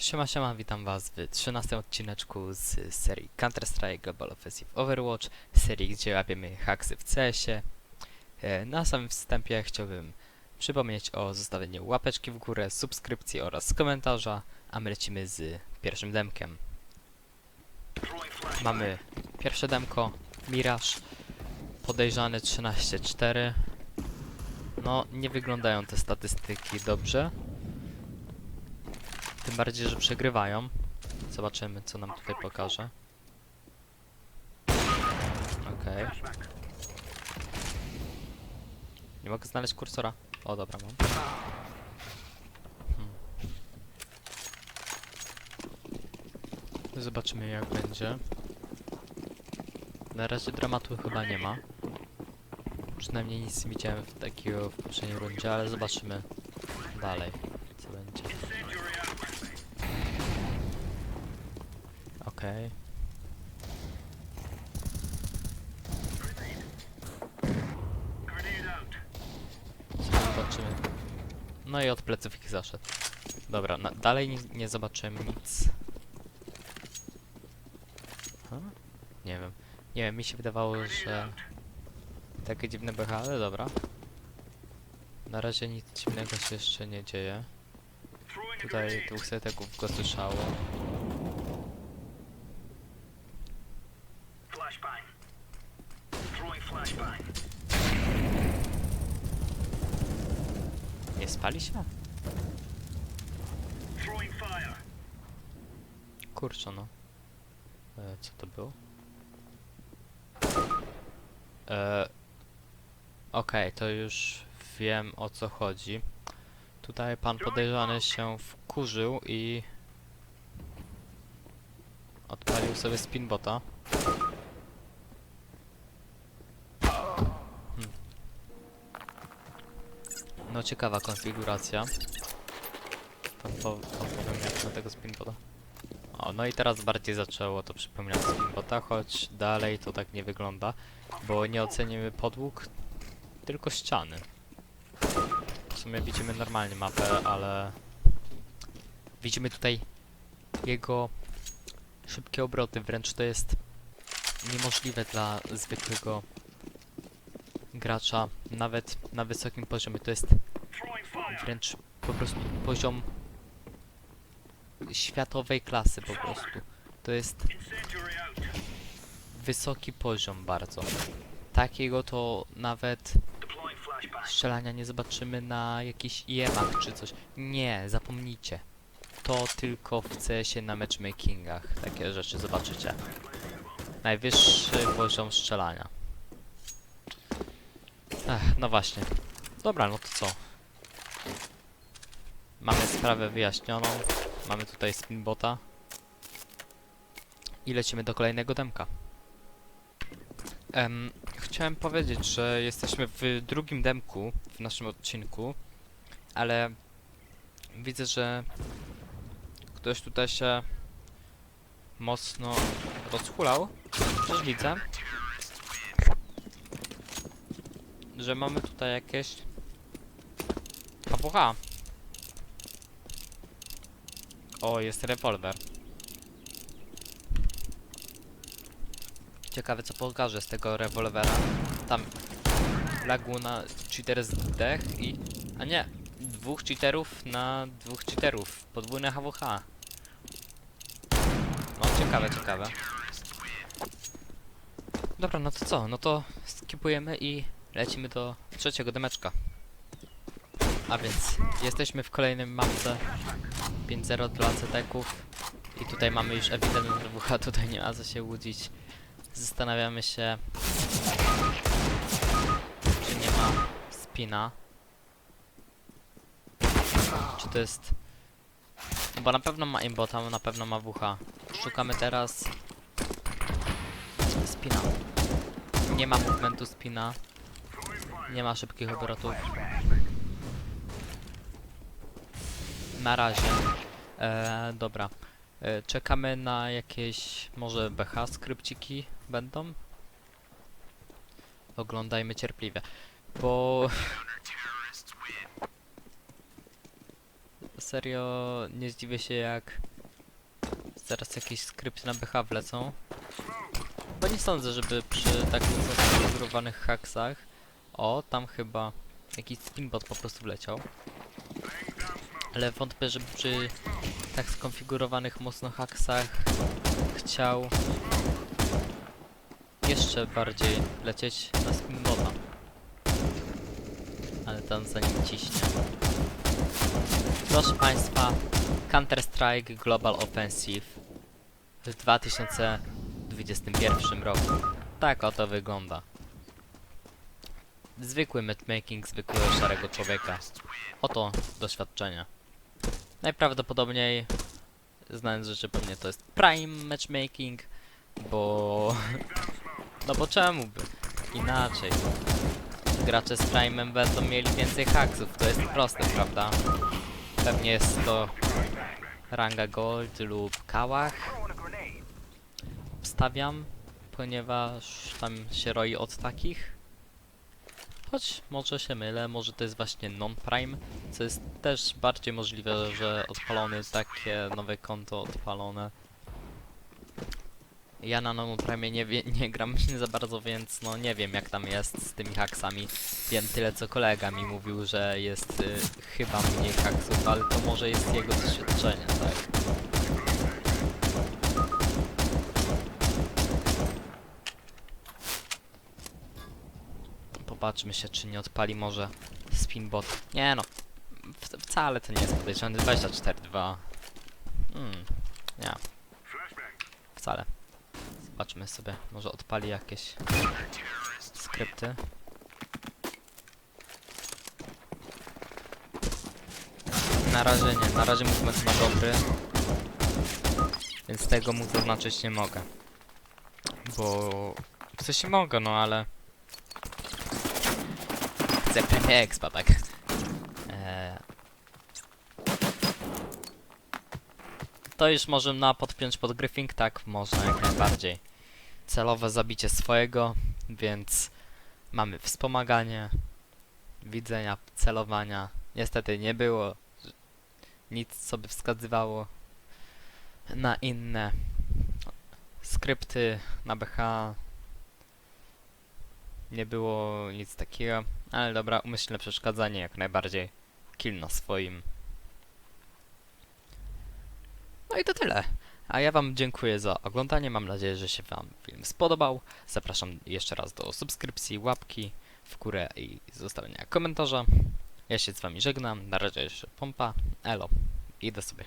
Siema, siema, witam was w 13 odcineczku z serii Counter-Strike Global Offensive Overwatch, serii gdzie łapiemy haksy w CS-ie. E, Na samym wstępie chciałbym przypomnieć o zostawieniu łapeczki w górę, subskrypcji oraz komentarza, a my lecimy z pierwszym demkiem. Mamy pierwsze demko, Mirage, podejrzany 13-4. No, nie wyglądają te statystyki dobrze. Tym bardziej, że przegrywają. Zobaczymy, co nam tutaj pokaże. Okej. Nie mogę znaleźć kursora. O, dobra, mam. Hmm. Zobaczymy, jak będzie. Na razie dramatu chyba nie ma. Przynajmniej nic nie widziałem w takiego w poprzedniej rundzie, ale zobaczymy dalej, Okej. Zobaczymy. No i od pleców ich zaszedł. Dobra, na, dalej nie, nie zobaczyłem nic. Nie wiem. Nie wiem, mi się wydawało, że... Takie dziwne becha, ale dobra. Na razie nic dziwnego się jeszcze nie dzieje. Tutaj dwóch seteków go słyszało. Spali się? Kurczę no. E, co to było? E, Okej, to już wiem o co chodzi. Tutaj pan podejrzany się wkurzył i odpalił sobie spinbota. Ciekawa konfiguracja. Po- wam powiem jak na tego spinbota. O, no i teraz bardziej zaczęło to przypominać Spinbota, choć dalej to tak nie wygląda, bo nie ocenimy podłóg, tylko ściany. W sumie widzimy normalnie mapę, ale widzimy tutaj jego szybkie obroty, wręcz to jest niemożliwe dla zwykłego gracza, nawet na wysokim poziomie. To jest. Wręcz po prostu poziom światowej klasy po prostu. To jest wysoki poziom bardzo. Takiego to nawet strzelania nie zobaczymy na jakichś IEM-ach czy coś. Nie, zapomnijcie. To tylko w CS-ie na matchmakingach takie rzeczy zobaczycie. Najwyższy poziom strzelania. Ech, no właśnie. Dobra, no to co? Mamy sprawę wyjaśnioną. Mamy tutaj spinbota. I lecimy do kolejnego demka. Em, chciałem powiedzieć, że jesteśmy w drugim demku w naszym odcinku, ale widzę, że ktoś tutaj się mocno rozhulał. Też widzę, że mamy tutaj jakieś HWH. O, jest rewolwer. Ciekawe co pokaże z tego rewolwera. Tam Laguna cheater zdech i... A nie, dwóch cheaterów na dwóch cheaterów. Podwójne HWH. No ciekawe, ciekawe. Dobra, no to co? No to skipujemy i lecimy do trzeciego demeczka. A więc jesteśmy w kolejnym mapce 5-0 dla ceteków. I tutaj mamy już ewidentną RWH, tutaj nie ma co się łudzić. Zastanawiamy się, czy nie ma spina. Czy to jest... No bo na pewno ma aimbota, na pewno ma WH. Szukamy teraz... Spina. Nie ma movementu spina. Nie ma szybkich obrotów. Na razie. Eee, dobra. E, czekamy na jakieś może BH skrypciki będą. Oglądajmy cierpliwie, bo serio nie zdziwię się jak zaraz jakieś skrypty na BH wlecą. Bo nie sądzę, żeby przy tak skonfigurowanych haksach... O, tam chyba jakiś spinbot po prostu wleciał. Ale wątpię, żeby przy tak skonfigurowanych mocno haksach chciał jeszcze bardziej lecieć na spinbota. Ale tam za nim ciśnie. Proszę Państwa, Counter-Strike Global Offensive w 2021 roku. Tak oto wygląda. Zwykły matchmaking zwykłego szarego człowieka. Oto doświadczenie. Najprawdopodobniej, znając rzeczy pewnie to jest prime matchmaking, bo... No bo czemu by inaczej? Gracze z prime'em będą mieli więcej haksów, to jest proste, prawda? Pewnie jest to ranga gold lub kałach. Wstawiam, ponieważ tam się roi od takich. Choć może się mylę, może to jest właśnie non-prime, co jest też bardziej możliwe, że odpalony takie nowe konto odpalone. Ja na non-prime nie, nie gram za bardzo, więc no nie wiem jak tam jest z tymi haksami. Wiem tyle co kolega mi mówił, że jest y, chyba mniej haksów, ale to może jest jego doświadczenie, tak? Popatrzmy się, czy nie odpali może spinbot. Nie no, w, wcale to nie jest podejrzane. 24.2. Hmm, nie. Wcale. Zobaczmy sobie, może odpali jakieś skrypty. Na razie nie, na razie movement ma dobry. Więc tego mu zaznaczyć nie mogę. Bo... W sensie mogę, no ale... Chcę premię expa, tak? Eee... To już można podpiąć pod Griffing, tak? Można jak najbardziej. Celowe zabicie swojego, więc mamy wspomaganie, widzenia, celowania. Niestety nie było nic, co by wskazywało na inne skrypty na BH. Nie było nic takiego, ale dobra, umyślne przeszkadzanie jak najbardziej. Kill na swoim. No i to tyle. A ja Wam dziękuję za oglądanie. Mam nadzieję, że się Wam film spodobał. Zapraszam jeszcze raz do subskrypcji, łapki w górę i zostawienia komentarza. Ja się z Wami żegnam. Na razie jeszcze pompa. Elo. Idę sobie.